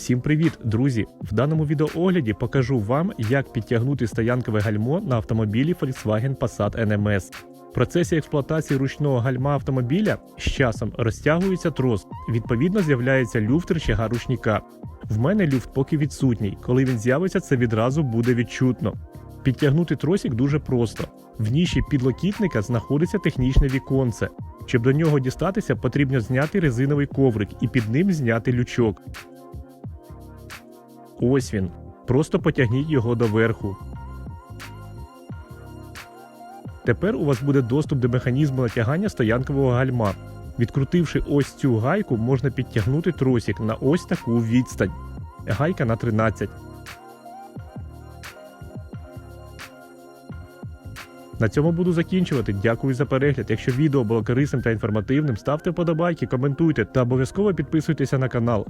Всім привіт, друзі! В даному відеоогляді покажу вам, як підтягнути стоянкове гальмо на автомобілі Volkswagen Passat NMS. В процесі експлуатації ручного гальма автомобіля з часом розтягується трос, відповідно з'являється люфт рычага ручника. В мене люфт поки відсутній. Коли він з'явиться, це відразу буде відчутно. Підтягнути тросик дуже просто. В ніші підлокітника знаходиться технічне віконце. Щоб до нього дістатися, потрібно зняти резиновий коврик і під ним зняти лючок. Ось він. Просто потягніть його доверху. Тепер у вас буде доступ до механізму натягання стоянкового гальма. Відкрутивши ось цю гайку, можна підтягнути тросик на ось таку відстань. Гайка на 13. На цьому буду закінчувати. Дякую за перегляд. Якщо відео було корисним та інформативним, ставте вподобайки, коментуйте та обов'язково підписуйтеся на канал.